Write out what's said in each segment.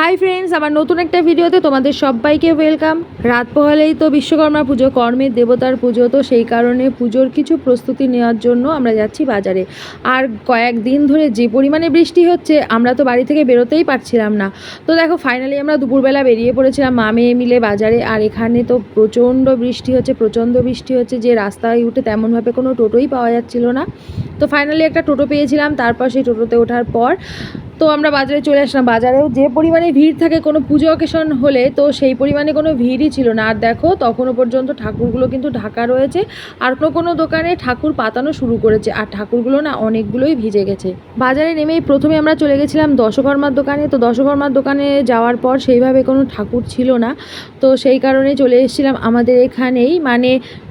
Hi friends আমার নতুন একটা ভিডিওতে তোমাদের সবাইকে ওয়েলকাম রাত পোহালেই তো বিশ্বকর্মা পুজো, কর্মের দেবতার পুজো, তো সেই কারণে পুজোর কিছু প্রস্তুতি নেওয়ার জন্য আমরা যাচ্ছি বাজারে। আর কয়েকদিন ধরে যে পরিমাণে বৃষ্টি হচ্ছে, আমরা তো বাড়ি থেকে বেরোতেই পারছিলাম না। তো দেখো ফাইনালি আমরা দুপুরবেলা বেরিয়ে পড়েছিলাম মা মেয়ে মিলে বাজারে, আর এখানে তো প্রচণ্ড বৃষ্টি হচ্ছে, প্রচণ্ড বৃষ্টি হচ্ছে, যে রাস্তায় উঠে তেমনভাবে কোনো টোটোই পাওয়া যাচ্ছিল না। তো ফাইনালি একটা টোটো পেয়েছিলাম, তারপর সেই টোটোতে ওঠার পর তো আমরা বাজারে চলে আসলাম। বাজারেও যে পরিমাণে ভিড় থাকে কোনো পুজো অকেশন হলে, তো সেই পরিমাণে কোনো ভিড়ই ছিল না। আর দেখো, তখনও পর্যন্ত ঠাকুরগুলো কিন্তু ঢাকা রয়েছে। আর কোনো কোনো দোকানে ঠাকুর পাতানো শুরু করেছে। আর ঠাকুরগুলো না অনেকগুলোই ভিজে গেছে। বাজারে নেমেই প্রথমে আমরা চলে গেছিলাম দশকর্মার দোকানে। তো দশকর্মার দোকানে যাওয়ার পর সেইভাবে কোনো ঠাকুর ছিল না। তো সেই কারণে চলে এসেছিলাম আমাদের এখানেই। মানে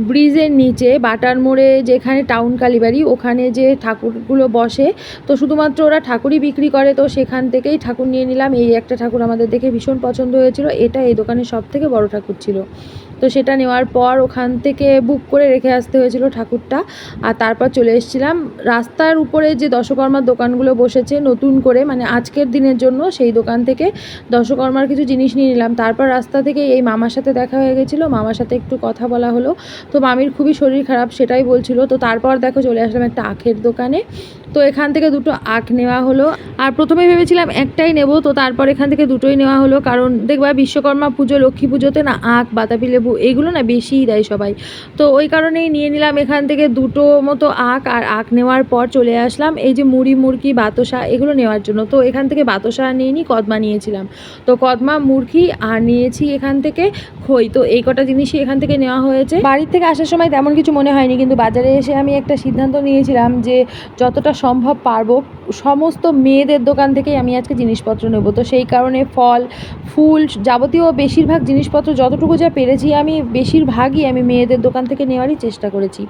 ব্রিজের নিচে, বাটার মোড়ে যেখানে টাউন কালীবাড়ি, ওখানে যে ঠাকুরগুলো বসে, তো শুধুমাত্র ওরা ঠাকুরই বিক্রি করে তো সেখান থেকেই ঠাকুর নিয়ে নিলাম। এই একটা ঠাকুর আমাদের দেখে ভীষণ পছন্দ হয়েছিল। এটা এই দোকানের সব থেকে বড় ঠাকুর ছিল। তো সেটা নেওয়ার পর ওখান থেকে বুক করে রেখে আসতে হয়েছিল ঠাকুরটা। আর তারপর চলে এসেছিলাম। রাস্তার উপরে যে দশকর্মার দোকানগুলো বসেছে, নতুন করে মানে আজকের দিনের জন্য সেই দোকান থেকে দশকর্মার কিছু জিনিস নিয়ে নিলাম। তারপর রাস্তা থেকে এই মামার সাথে দেখা হয়ে গেছিল। মামার সাথে একটু কথা বলা হলো। তো মামির খুবই শরীর খারাপ, সেটাই বলছিল। তো তারপর দেখো চলে আসলাম একটা আখের দোকানে। তো এখান থেকে দুটো আখ নেওয়া হলো। আর প্রথমে ভেবেছিলাম একটাই নেব, তো তারপর এখান থেকে দুটোই নেওয়া হলো। কারণ দেখবা বিশ্বকর্মা পুজো, লক্ষ্মী পুজোতে না আখ, বাতাবি লেবু এগুলো না বেশিই দেয় সবাই। তো ওই কারণেই নিয়ে নিলাম এখান থেকে দুটো মতো আখ আর আখ নেওয়ার পর চলে আসলাম এই যে মুড়ি মুরগি বাতসা এগুলো নেওয়ার জন্য। তো এখান থেকে বাতসা নিয়ে নিই কদমা নিয়েছিলাম। তো কদমা মুরগি আর নিয়েছি এখান থেকে খই। তো এই কটা জিনিসই এখান থেকে নেওয়া হয়েছে। বাড়ির থেকে আসার সময় তেমন কিছু মনে হয়নি, কিন্তু বাজারে এসে আমি একটা সিদ্ধান্ত নিয়েছিলাম যে যতটা সম্ভব পারব সমস্ত মেয়েদের দোকান থেকেই আমি আজকে জিনিসপত্র নেব। তো সেই কারণে ফল, ফুল, যাবতীয় বেশিরভাগ জিনিসপত্র যতটুকু যা পেরেছি, আমি বেশিরভাগই আমি মেয়েদের দোকান থেকে নেওয়ারই চেষ্টা করেছি।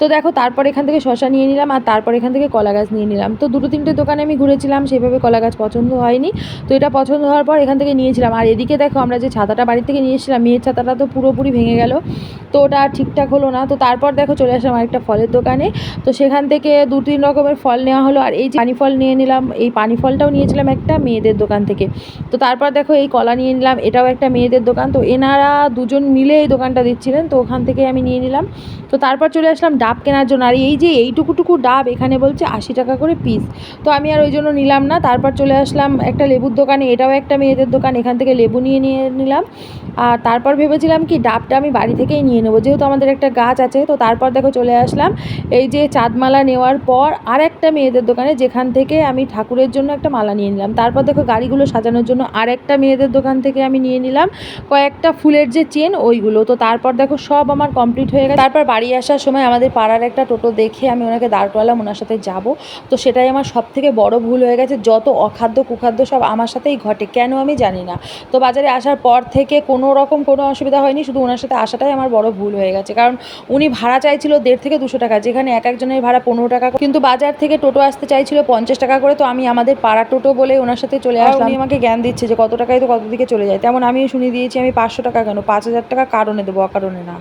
তো দেখো, তারপর এখান থেকে শশা নিয়ে নিলাম আর তারপর এখান থেকে কলা গাছ নিয়ে নিলাম। তো দুটো তিনটে দোকানে আমি ঘুরেছিলাম, সেভাবে কলা গাছ পছন্দ হয়নি। তো এটা পছন্দ হওয়ার পর এখান থেকে নিয়েছিলাম। আর এদিকে দেখো, আমরা যে ছাতাটা বাড়ি থেকে নিয়ে এসেছিলাম, মেয়ের ছাতাটা তো পুরোপুরি ভেঙে গেল। তো ওটা আর ঠিকঠাক হলো না। তো তারপর দেখো, চলে আসলাম আরেকটা ফলের দোকানে। তো সেখান থেকে দু তিন রকমের ফল নেওয়া হলো। আর এই যে পানি ফল নিয়ে নিলাম, এই পানি ফলটাও নিয়েছিলাম একটা মেয়েদের দোকান থেকে। তো তারপর দেখো, এই কলা নিয়ে নিলাম, এটাও একটা মেয়েদের দোকান। তো এনারা দুজন মিলে এই দোকানটা দিচ্ছিলেন। তো ওখান থেকে আমি নিয়ে নিলাম। তো তারপর চলে আসলাম ডাব কেনার জন্য। আর এই যে এইটুকুটুকু ডাব এখানে বলছে আশি টাকা করে পিস তো আমি আর ওই জন্য নিলাম না। তারপর চলে আসলাম একটা লেবুর দোকানে। এটাও একটা মেয়েদের দোকান। এখান থেকে লেবু নিয়ে নিয়ে নিলাম। আর তারপর ভেবেছিলাম কি ডাবটা আমি বাড়ি থেকেই নিয়ে নেব। যেহেতু আমাদের একটা গাছ আছে, তো তারপর দেখো চলে আসলাম। এই যে চাঁদমালা নেওয়ার পর আর একটা মেয়েদের দোকানে, যেখান থেকে আমি ঠাকুরের জন্য একটা মালা নিয়ে নিলাম। তারপর দেখো গাড়িগুলো সাজানোর জন্য আর একটা মেয়েদের দোকান থেকে আমি নিয়ে নিলাম। কয়েকটা ফুলের যে চেন, ওইগুলো। তো তারপর দেখো সব আমার কমপ্লিট হয়ে গেছে। তারপর বাড়ি আসার সময় আমাদের পাড়ার একটা টোটো দেখে আমি ওনাকে দাঁড় করালাম ওনার সাথে যাব। তো সেটাই আমার সব থেকে বড় ভুল হয়ে গেছে যত অখাদ্য কুখাদ্য সব আমার সাথেই ঘটে কেন আমি জানি না। তো বাজারে আসার পর থেকে কোনো রকম কোনো অসুবিধা হয়নি শুধু ওনার সাথে আসাটাই আমার বড় ভুল হয়ে গেছে। কারণ উনি ভাড়া চাইছিল দেড় থেকে দুশো টাকা যেখানে এক একজনের ভাড়া পনেরো টাকা। কিন্তু বাজার থেকে টোটো আসতে চাইছিল পঞ্চাশ টাকা করে তো আমি আমাদের পাড়া টোটো বলে ওনার সাথে চলে আসলাম। উনি আমাকে জ্ঞান দিচ্ছে যে কত টাকায় তো কত দিকে চলে যায়। তেমন আমিও শুনিয়ে দিয়েছি আমি পাঁচশো টাকা কেন? পাঁচ হাজার টাকা কারণে দেবো অকারণে না।